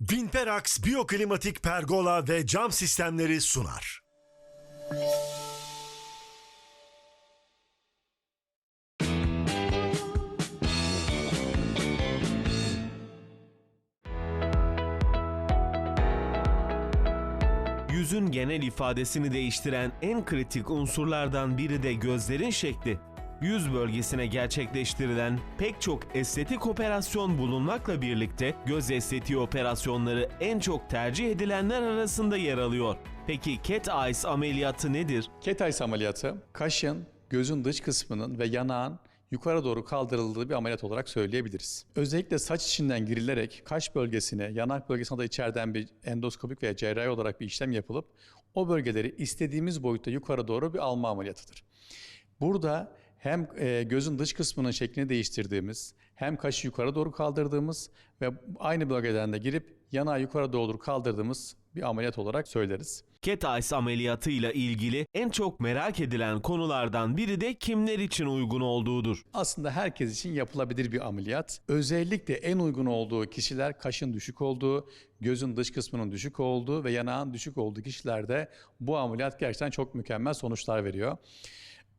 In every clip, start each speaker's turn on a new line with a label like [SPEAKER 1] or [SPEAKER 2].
[SPEAKER 1] Vinperax Biyoklimatik Pergola ve Cam Sistemleri sunar.
[SPEAKER 2] Yüzün genel ifadesini değiştiren en kritik unsurlardan biri de gözlerin şekli. Yüz bölgesine gerçekleştirilen pek çok estetik operasyon bulunmakla birlikte göz estetiği operasyonları en çok tercih edilenler arasında yer alıyor. Peki Cat Eyes ameliyatı nedir?
[SPEAKER 3] Cat eyes ameliyatı kaşın, gözün dış kısmının ve yanağın yukarı doğru kaldırıldığı bir ameliyat olarak söyleyebiliriz. Özellikle saç içinden girilerek kaş bölgesine, yanak bölgesine de içeriden bir endoskopik veya cerrahi olarak bir işlem yapılıp o bölgeleri istediğimiz boyutta yukarı doğru bir alma ameliyatıdır. Burada hem e, gözün dış kısmının şeklini değiştirdiğimiz, hem kaşı yukarı doğru kaldırdığımız ve aynı bölgeden de girip yanağı yukarı doğru kaldırdığımız bir ameliyat olarak söyleriz.
[SPEAKER 2] Eyes ameliyatıyla ilgili en çok merak edilen konulardan biri de kimler için uygun olduğudur.
[SPEAKER 3] Aslında herkes için yapılabilir bir ameliyat. Özellikle en uygun olduğu kişiler kaşın düşük olduğu, gözün dış kısmının düşük olduğu ve yanağın düşük olduğu kişilerde bu ameliyat gerçekten çok mükemmel sonuçlar veriyor.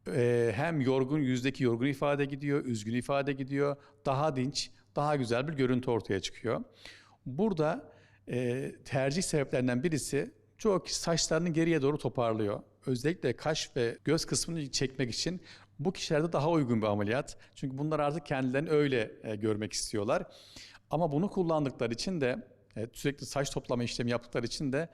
[SPEAKER 3] Ee, hem yorgun yüzdeki yorgun ifade gidiyor, üzgün ifade gidiyor, daha dinç, daha güzel bir görüntü ortaya çıkıyor. Burada e, tercih sebeplerinden birisi çoğu kişi saçlarını geriye doğru toparlıyor. Özellikle kaş ve göz kısmını çekmek için bu kişilerde daha uygun bir ameliyat. Çünkü bunlar artık kendilerini öyle e, görmek istiyorlar. Ama bunu kullandıkları için de e, sürekli saç toplama işlemi yaptıkları için de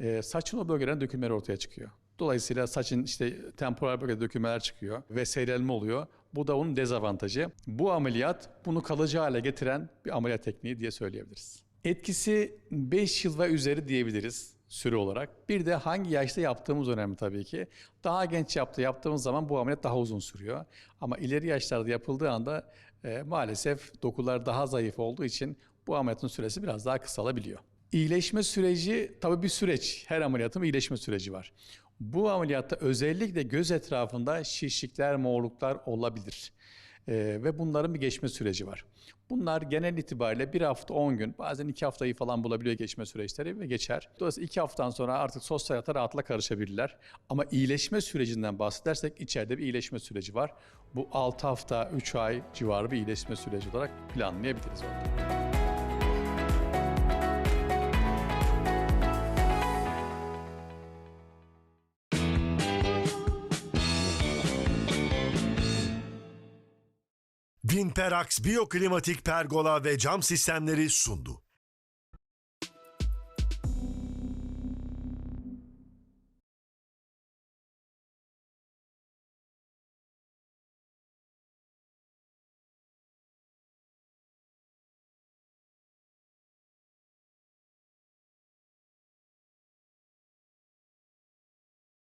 [SPEAKER 3] e, saçın o bölgeden dökülmeler ortaya çıkıyor. Dolayısıyla saçın işte temporal bölgede dökülmeler çıkıyor ve seyrelme oluyor. Bu da onun dezavantajı. Bu ameliyat bunu kalıcı hale getiren bir ameliyat tekniği diye söyleyebiliriz. Etkisi 5 yıl ve üzeri diyebiliriz süre olarak. Bir de hangi yaşta yaptığımız önemli tabii ki. Daha genç yaptı yaptığımız zaman bu ameliyat daha uzun sürüyor. Ama ileri yaşlarda yapıldığı anda e, maalesef dokular daha zayıf olduğu için bu ameliyatın süresi biraz daha kısalabiliyor. İyileşme süreci tabii bir süreç. Her ameliyatın iyileşme süreci var. Bu ameliyatta özellikle göz etrafında şişlikler, morluklar olabilir. Ee, ve bunların bir geçme süreci var. Bunlar genel itibariyle bir hafta 10 gün bazen 2 haftayı falan bulabiliyor geçme süreçleri ve geçer. Dolayısıyla 2 haftadan sonra artık sosyal hayata rahatla karışabilirler. Ama iyileşme sürecinden bahsedersek içeride bir iyileşme süreci var. Bu 6 hafta 3 ay civarı bir iyileşme süreci olarak planlayabiliriz orada.
[SPEAKER 1] Vinperax Biyoklimatik Pergola ve Cam Sistemleri sundu.